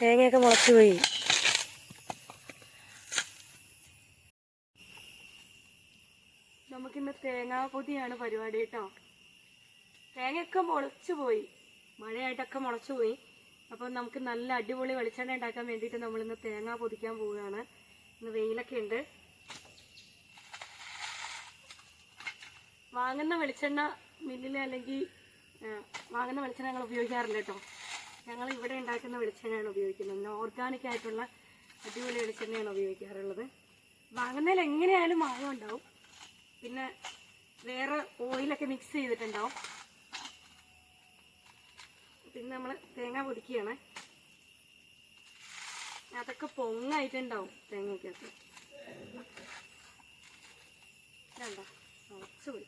തേങ്ങയൊക്കെ മുളച്ചു പോയി. നമുക്കിന്ന് തേങ്ങാ പൊതിയാണ് പരിപാടി കേട്ടോ. തേങ്ങയൊക്കെ മുളച്ചു പോയി. മഴയായിട്ടൊക്കെ മുളച്ചു പോയി. അപ്പം നമുക്ക് നല്ല അടിപൊളി വെളിച്ചെണ്ണ ഉണ്ടാക്കാൻ വേണ്ടിയിട്ട് നമ്മളിന്ന് തേങ്ങ പൊതിക്കാൻ പോവുകയാണ്. ഇന്ന് വെയിലൊക്കെ ഉണ്ട്. വാങ്ങുന്ന വെളിച്ചെണ്ണ മില്ലിൽ അല്ലെങ്കിൽ വാങ്ങുന്ന വെളിച്ചെണ്ണ ഞങ്ങൾ ഉപയോഗിക്കാറില്ല കേട്ടോ. ഞങ്ങൾ ഇവിടെ ഉണ്ടാക്കുന്ന വെളിച്ചെണ്ണയാണ് ഉപയോഗിക്കുന്നത് ഓർഗാനിക് ആയിട്ടുള്ള അടിപൊളി വെളിച്ചെണ്ണയാണ് ഉപയോഗിക്കാറുള്ളത് വാങ്ങുന്നതിൽ എങ്ങനെയായാലും മായം ഉണ്ടാവും പിന്നെ വേറെ ഓയിലൊക്കെ മിക്സ് ചെയ്തിട്ടുണ്ടാവും പിന്നെ നമ്മൾ തേങ്ങ പൊടിക്കുകയാണ് അതൊക്കെ പൊങ്ങായിട്ടുണ്ടാവും തേങ്ങയ്ക്കകത്ത് വേണ്ട മുളച്ചു പോയി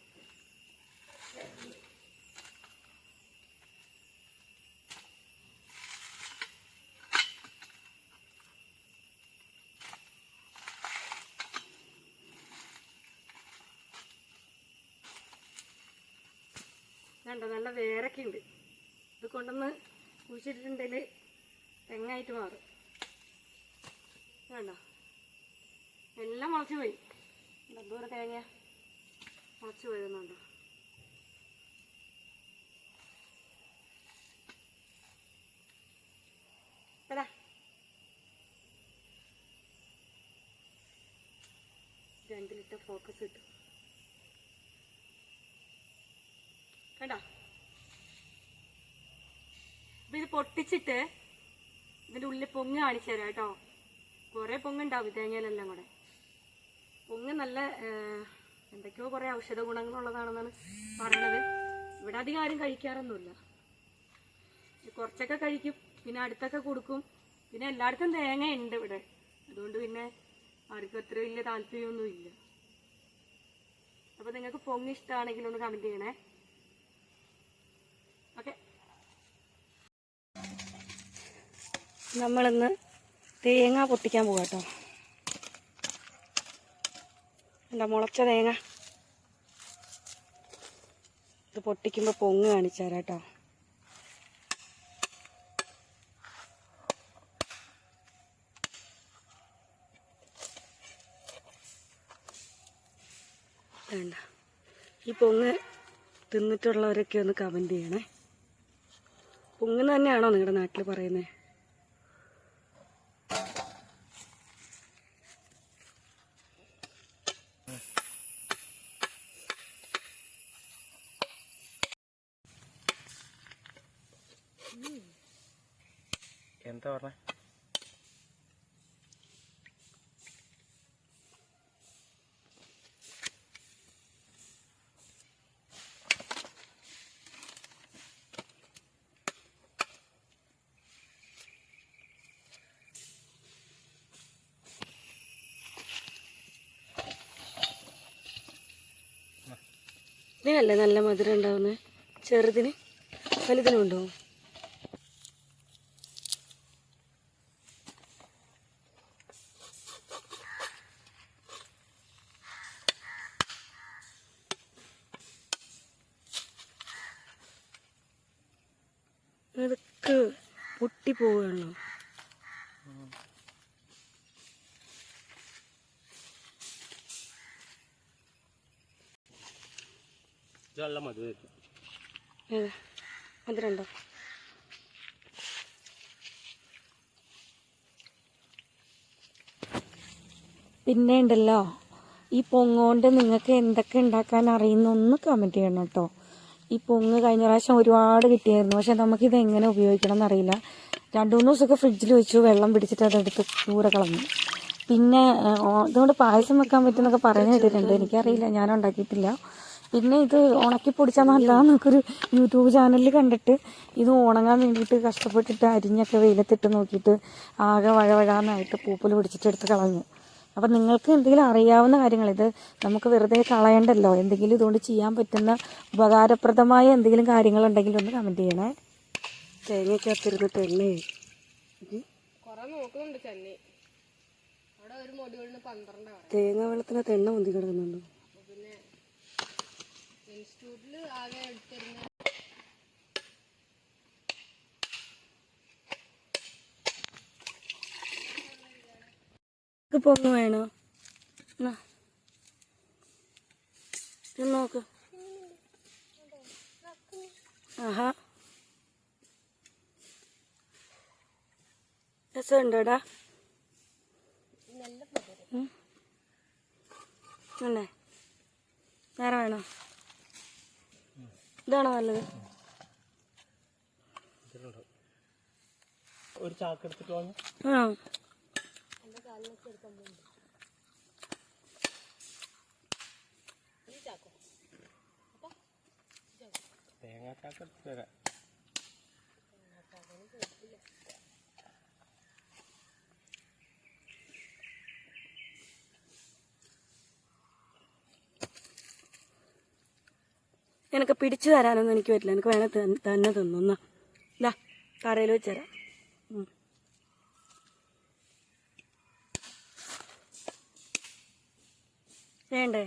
വേണ്ട നല്ല വേരൊക്കെ ഉണ്ട് ഇത് കൊണ്ടൊന്ന് കുഴിച്ചിട്ടുണ്ടെങ്കിൽ തെങ്ങായിട്ട് മാറും. വേണ്ട എല്ലാം മുളച്ചു പോയി. ദൂരെ തേങ്ങ മുളച്ചു വരുന്നുണ്ടോ എടാ. രണ്ടിലിട്ട ഫോക്കസ് കിട്ടും കണ്ടോ? അപ്പൊ ഇത് പൊട്ടിച്ചിട്ട് ഇതിന്റെ ഉള്ളിൽ പൊങ്ങ് കാണിച്ചു തരാം കേട്ടോ. കുറെ പൊങ്ങുണ്ടാവും തേങ്ങയിലെല്ലാം കൂടെ. പൊങ്ങ് നല്ല എന്തൊക്കെയോ കുറെ ഔഷധ ഗുണങ്ങളുള്ളതാണെന്നാണ് പറയുന്നത്. ഇവിടെ അധികം ആരും കഴിക്കാറൊന്നുമില്ല കുറച്ചൊക്കെ കഴിക്കും പിന്നെ അടുത്തൊക്കെ കൊടുക്കും. പിന്നെ എല്ലായിടത്തും തേങ്ങ ഉണ്ട് ഇവിടെ. അതുകൊണ്ട് പിന്നെ ആർക്കും അത്ര വലിയ താല്പര്യമൊന്നും ഇല്ല അപ്പൊ നിങ്ങൾക്ക് പൊങ്ങ് ഇഷ്ടമാണെങ്കിൽ ഒന്ന് കമന്റ് ചെയ്യണേ. നമ്മളിന്ന് തേങ്ങ പൊട്ടിക്കാൻ പോകാം കേട്ടോ എന്താ മുളച്ച തേങ്ങ? ഇത് പൊട്ടിക്കുമ്പോൾ പൊങ്ങ് കാണിച്ചു തരാം കേട്ടോ വേണ്ട ഈ പൊങ്ങ് തിന്നിട്ടുള്ളവരൊക്കെ ഒന്ന് കമന്റ് ചെയ്യണേ. പൊങ്ങുന്ന തന്നെയാണോ നിങ്ങളുടെ നാട്ടിൽ പറയുന്നത് എന്താ പറഞ്ഞ? ഇതിനല്ലേ നല്ല മധുരം ഉണ്ടാവുന്നത് ചെറുതിന് വലുതിനും ഉണ്ടോ അതൊക്കെ പൊട്ടി പോവുകയാണല്ലോ മധുരണ്ടോ പിന്നെ ഉണ്ടല്ലോ ഈ പൊങ്ങോണ്ട് നിങ്ങൾക്ക് എന്തൊക്കെ ഉണ്ടാക്കാൻ അറിയുന്നൊന്ന് കമന്റ് ചെയ്യണം കേട്ടോ. ഈ പൊങ്ങ് കഴിഞ്ഞ പ്രാവശ്യം ഒരുപാട് കിട്ടിയായിരുന്നു. പക്ഷെ നമുക്കിത് എങ്ങനെ ഉപയോഗിക്കണം എന്നറിയില്ല രണ്ടു മൂന്ന് ദിവസമൊക്കെ ഫ്രിഡ്ജിൽ വെച്ചു വെള്ളം പിടിച്ചിട്ട് അതെടുത്ത് ദൂരെ കളഞ്ഞു. പിന്നെ ഇതുകൊണ്ട് പായസം വെക്കാൻ പറ്റുമെന്നൊക്കെ പറഞ്ഞു കേട്ടിട്ടുണ്ട്. എനിക്കറിയില്ല ഞാൻ ഉണ്ടാക്കിയിട്ടില്ല പിന്നെ ഇത് ഉണക്കി പൊടിച്ചാൽ നല്ലതെന്നൊക്കെ യൂട്യൂബ് ചാനലിൽ കണ്ടിട്ട് ഇത് ഉണങ്ങാൻ വേണ്ടിയിട്ട് കഷ്ടപ്പെട്ടിട്ട് അരിഞ്ഞൊക്കെ വെയിലത്തിട്ട് നോക്കിയിട്ട് ആകെ വഴവഴാന്നായിട്ട് പൂപ്പൽ പിടിച്ചിട്ട് എടുത്ത് കളഞ്ഞു. അപ്പം നിങ്ങൾക്ക് എന്തെങ്കിലും അറിയാവുന്ന കാര്യങ്ങൾ ഇത് നമുക്ക് വെറുതെ കളയണ്ടല്ലോ. എന്തെങ്കിലും ഇതുകൊണ്ട് ചെയ്യാൻ പറ്റുന്ന ഉപകാരപ്രദമായ എന്തെങ്കിലും കാര്യങ്ങളുണ്ടെങ്കിൽ ഒന്ന് കമന്റ് ചെയ്യണേ. തേങ്ങയ്ക്കകത്തിരുന്നിട്ട് എണ്ണേ തേങ്ങ വെള്ളത്തിനകത്ത് എണ്ണ പൊന്തി കിടക്കുന്നുണ്ടോ അപ്പൊ പിന്നെ ഇൻസ്റ്റിറ്റ്യൂട്ടിൽ ആകെ എടുത്തിരുന്ന നിനക്ക് പൊങ്ങ് വേണോ. നോക്ക്. ആഹാ. രസമുണ്ടോടാ. അല്ലേ? വേറെ വേണോ? ഇതാണോ നല്ലത്? ഒരു ചാക്ക് എടുത്തിട്ട് വന്നു ആണോ തേങ്ങാ ചാക്ക്. വരാം എനിക്ക് പിടിച്ചു തരാനൊന്നും എനിക്ക് പറ്റില്ല. എനിക്ക് വേണേൽ തന്നെ തിന്നൊന്ന. ഇല്ല തറയിൽ വെച്ച് തരാം. വേണ്ടേ?